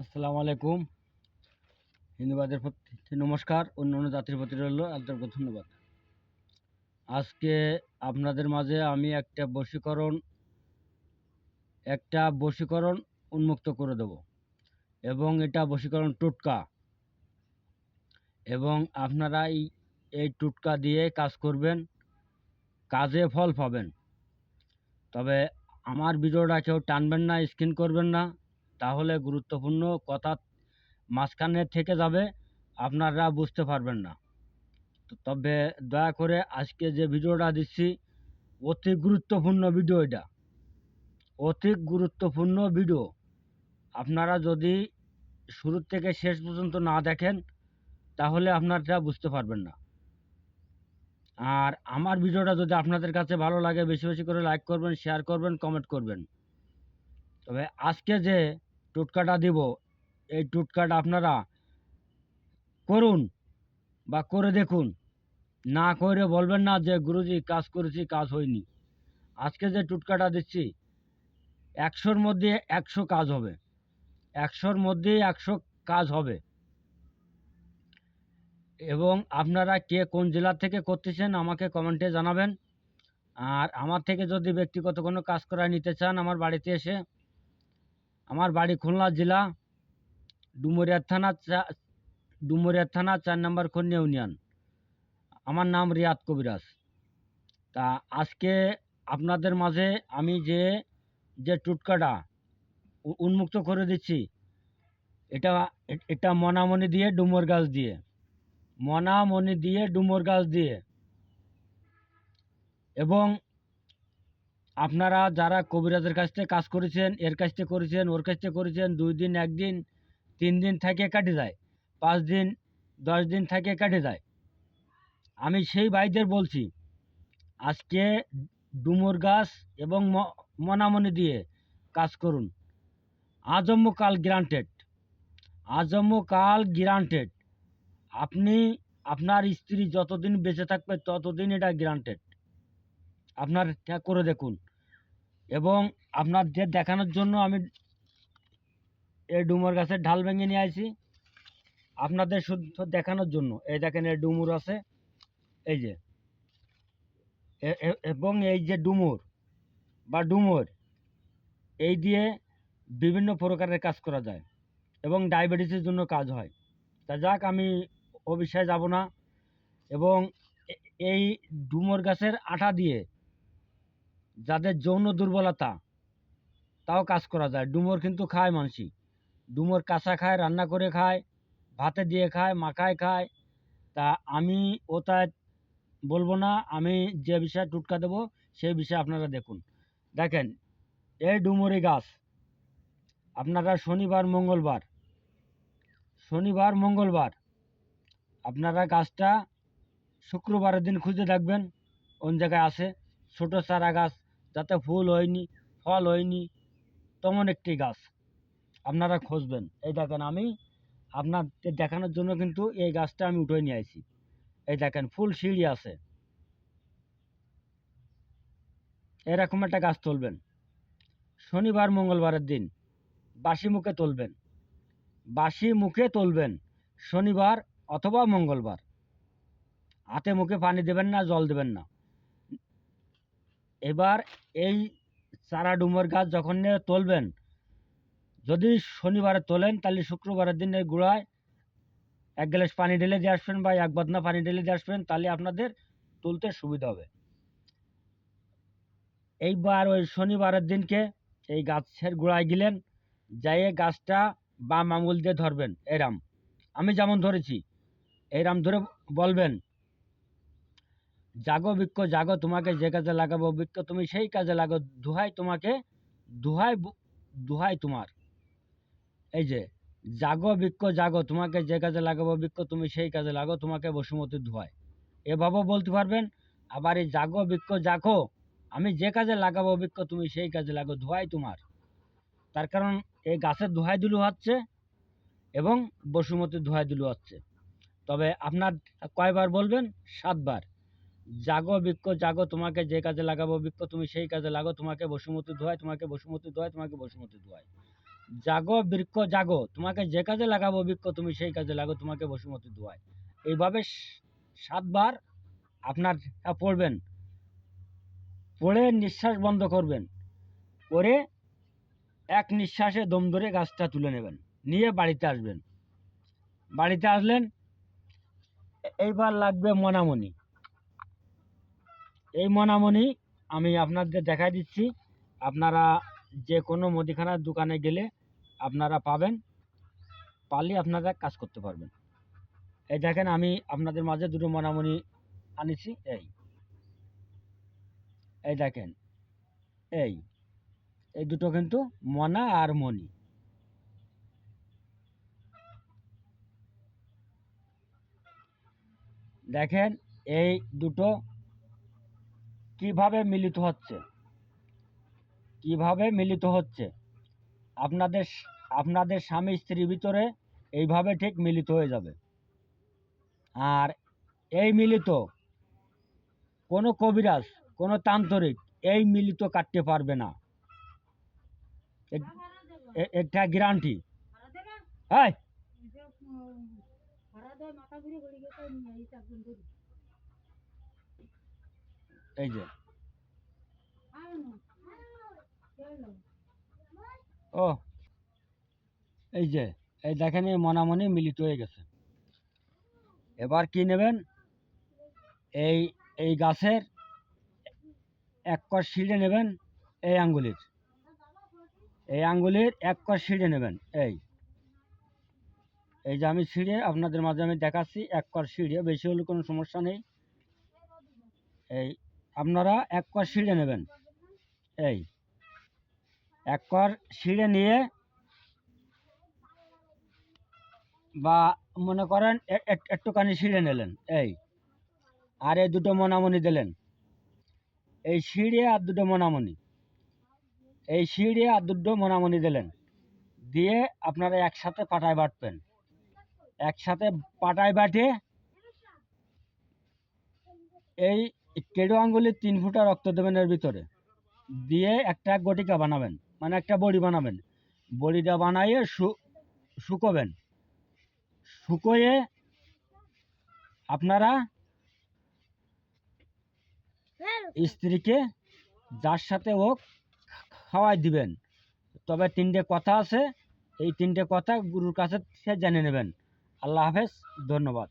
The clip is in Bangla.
আসসালামু আলাইকুম। হিন্দুবাদের প্রতি নমস্কার, অন্য অন্য জাতির প্রতি রইল আন্তরিক ধন্যবাদ। আজকে আপনাদের মাঝে আমি একটা বশীকরণ একটা বশীকরণ উন্মুক্ত করে দেব এবং এটা বশীকরণ টোটকা। এবং আপনারা এই এই টোটকা দিয়ে কাজ করবেন, কাজে ফল পাবেন। তবে আমার ভিডিওটা কেউ টানবেন না, স্ক্রিন করবেন না। তাহলে গুরুত্বপূর্ণ কথা মাঝখানে থেকে যাবে, আপনারা বুঝতে পারবেন না। তবে দয়া করে আজকে যে ভিডিওটা দিচ্ছি, অতি গুরুত্বপূর্ণ ভিডিও এটা। অতি গুরুত্বপূর্ণ ভিডিও। আপনারা যদি শুরু থেকে শেষ পর্যন্ত না দেখেন, তাহলে আপনারা বুঝতে পারবেন না। আর আমার ভিডিওটা যদি আপনাদের কাছে ভালো লাগে, বেশি বেশি করে লাইক করবেন শেয়ার করবেন কমেন্ট করবেন। তবে আজকে যে টোটকাটা দিব। এই টোটকাটা আপনারা করুন বা করে দেখুন। না করে বলবেন না যে, গুরুজি, কাজ করেছি, কাজ হয়নি। আজকে যে টোটকাটা দিচ্ছি, একশোর মধ্যে একশো কাজ হবে। একশোর মধ্যে একশো কাজ হবে। এবং আপনারা কে কোন জেলা থেকে করতেছেন আমাকে কমেন্টে জানাবেন। আর আমার থেকে যদি ব্যক্তিগত কোনো কাজ করায় নিতে চান আমার বাড়িতে এসে আমার বাড়ি খুলনা জেলা, ডুমুরিয়া থানা চা- ডুমুরিয়া থানা চার নম্বর খন্যা ইউনিয়ন। আমার নাম রিয়াদ কবিরাজ। তা আজকে আপনাদের মাঝে আমি যে যে টুটকাটা উন্মুক্ত করে দিচ্ছি, এটা এটা মনামনি দিয়ে ডুমর গাছ দিয়ে। মনামনি দিয়ে ডুমুর গাছ দিয়ে। এবং আপনারা যারা কবিরাজের কাছ থেকে কাজ করেছেন, এর কাছ থেকে করেছেন, ওর কাছ থেকে করেছেন, দুই দিন একদিন তিন দিন থেকে কাটে যায়, পাঁচ দিন, দশ দিন থেকে কাটে যায়। আমি সেই ভাইদের বলছি, আজকে ডুমুর গাছ এবং মনামনি দিয়ে কাজ করুন। আজম্মকাল গ্রান্টেড। আজম্মকাল গ্রান্টেড। আপনি, আপনার স্ত্রী যতদিন বেঁচে থাকবে, ততদিন এটা গ্রান্টেড। আপনার এটা করে দেখুন। এবং আপনাদের দেখানোর জন্য আমি এই ডুমুর গাছের ঢাল ভেঙে নিয়ে আসি। আপনাদের শুদ্ধ দেখানোর জন্য। এই দেখেন এই ডুমুর আছে। এই যে। এবং এই যে ডুমুর বা ডুমুর, এই দিয়ে বিভিন্ন প্রকারের কাজ করা যায় এবং ডায়াবেটিসের জন্য কাজ হয়। তা যাক, আমি ও যাব না। এবং এই ডুমুর গাছের আঠা দিয়ে যাদের যৌন দুর্বলতা, তাও কাজ করা যায়। ডুমুর কিন্তু খায় মানসি। ডুমুর কাঁচা খায়, রান্না করে খায়, ভাতে দিয়ে খায়, মাখায় খায়। তা আমি ওটা বলব না, আমি যে বিষয়ে টুটকা দেবো, সেই বিষয়ে আপনারা দেখুন। দেখেন, এই ডুমুরি গাছ, আপনারা শনিবার, মঙ্গলবার শনিবার, মঙ্গলবার, আপনারা গাছটা শুক্রবারের দিন খুঁজে দেখবেন, কোন জায়গায় আছে। ছোট চারা গাছ যাতে ফুল হয়নি, ফল হয়নি, তেমন একটি গাছ আপনারা খুঁজবেন। এই দেখেন আমি আপনাদের দেখানোর জন্য কিন্তু এই গাছটা আমি উঠে নিয়ে আসি এই দেখেন ফুল সিঁড়ি আছে। এরকম একটা গাছ তুলবেন। শনিবার, মঙ্গলবারের দিন বাসি মুখে তুলবেন। বাসি মুখে তুলবেন শনিবার অথবা মঙ্গলবার। হাতে মুখে পানি দেবেন না, জল দেবেন না। এবার এই চারা ডুমোর গাছ যখন নিয়ে তুলবেন, যদি শনিবারে তোলেন, তাহলে শুক্রবারের দিনের গোড়ায় এক গ্লাস পানি ঢেলে দিয়ে আসবেন বা এক বদনা পানি ঢেলে দিয়ে আসবেন, তাহলে আপনাদের তুলতে সুবিধা হবে। এইবার ওই শনিবারের দিনকে এই গাছের গোড়ায় গেলেন, যাইয়ে গাছটা বাম আঙুল দিয়ে ধরবেন এরাম আমি যেমন ধরেছি এরাম ধরে বলবেন জাগো বৃক্ষ, জাগো তোমাকে যে কাজে লাগাবো বৃক্ষ, তুমি সেই কাজে লাগো দুহাই তোমাকে দুহাই দুহাই তোমার। এই যে, জাগো বৃক্ষ, জাগো তোমাকে যে কাজে লাগাবো বৃক্ষ, তুমি সেই কাজে লাগো, তোমাকে বসুমতী ধোয়াই। এভাবেও বলতে পারবেন, আবার এই জাগো বৃক্ষ, জাগো, আমি যে কাজে লাগাবো বৃক্ষ, তুমি সেই কাজে লাগো, ধোয়াই তোমার। তার কারণ, এই গাছের দোহাই দিলু হচ্ছে এবং বসুমতীর দোহাই দিলু হচ্ছে। তবে আপনার কয়বার বলবেন? সাতবার। জাগো বৃক্ষ, জাগো তোমাকে যে কাজে লাগাবো বৃক্ষ, তুমি সেই কাজে লাগো। তোমাকে বসুমতী ধোয়ায় তোমাকে বসুমতী ধোয়ায় তোমাকে বসুমতী ধোয়ায় জাগো বৃক্ষ, জাগো। তোমাকে যে কাজে লাগাবো বৃক্ষ, তুমি সেই কাজে লাগো, তোমাকে বসুমতী দোয়ায় এইভাবে সাতবার আপনার পড়বেন। পড়ে নিঃশ্বাস বন্ধ করবেন। করে এক নিঃশ্বাসে দম ধরে গাছটা তুলে নেবেন। নিয়ে বাড়িতে আসবেন। বাড়িতে আসলেন এইবার লাগবে মনামণি এই মনামনি আমি আপনাদের দেখাই দিচ্ছি। আপনারা যে কোনো মুদিখানার দোকানে গেলে আপনারা পাবেন, পারলে আপনারা কাজ করতে পারবেন। এই দেখেন আমি আপনাদের মাঝে দুটো মনামণি আনিছি, এই। এই দেখেন, এই। এই দুটো কিন্তু মনা আর মণি দেখেন, এই দুটো কীভাবে মিলিত হচ্ছে? কীভাবে মিলিত হচ্ছে? আপনাদের আপনাদের স্বামী স্ত্রীর ভিতরে এইভাবে ঠিক মিলিত হয়ে যাবে। আর এই মিলিত কোনো কবিরাজ কোনো তান্ত্রিক এই মিলিত কাটতে পারবে না। এ- এ- এটা গ্যারান্টি হ্যাঁ এই যে। ও, এই যে, এই দেখেন এই মনামনি মিলিত হয়ে গেছে। এবার কি নেবেন? এই এই গাছের এক কর সিঁড়ে নেবেন, এই আঙ্গুলির। এই আঙ্গুলির এক কর সিঁড়ে নেবেন, এই। এই যে আমি ছিঁড়ে আপনাদের মাঝে আমি দেখাচ্ছি, এক কর সিঁড়ে বেশি হলে কোনো সমস্যা নেই। এই আপনারা এক কর সিঁড়ে নেবেন। এই, এক কর সিঁড়ে নিয়ে বা মনে করেন একটুখানি সিঁড়ে নিলেন। এই, আর এই দুটো মনামনি দিলেন। এই সিঁড়ে আর দুটো মনামনি। এই সিঁড়ে আর দুটো মনামনি দিলেন। দিয়ে আপনারা একসাথে পাটায় বাটবেন। একসাথে পাটায় বাটে এই কেডো আঙ্গুলির তিন ফুটা রক্ত দেবেন এর ভিতরে। দিয়ে একটা গটিকা বানাবেন মানে একটা বড়ি বানাবেন। বড়িটা বানাইয়ে শুকোবেন। শুকোয়ে আপনারা স্ত্রীকে যার সাথে ও খাওয়াই দিবেন। তবে তিনটে কথা আছে, এই তিনটে কথা গুরুর কাছে সে জেনে নেবেন। আল্লাহ হাফেজ, ধন্যবাদ।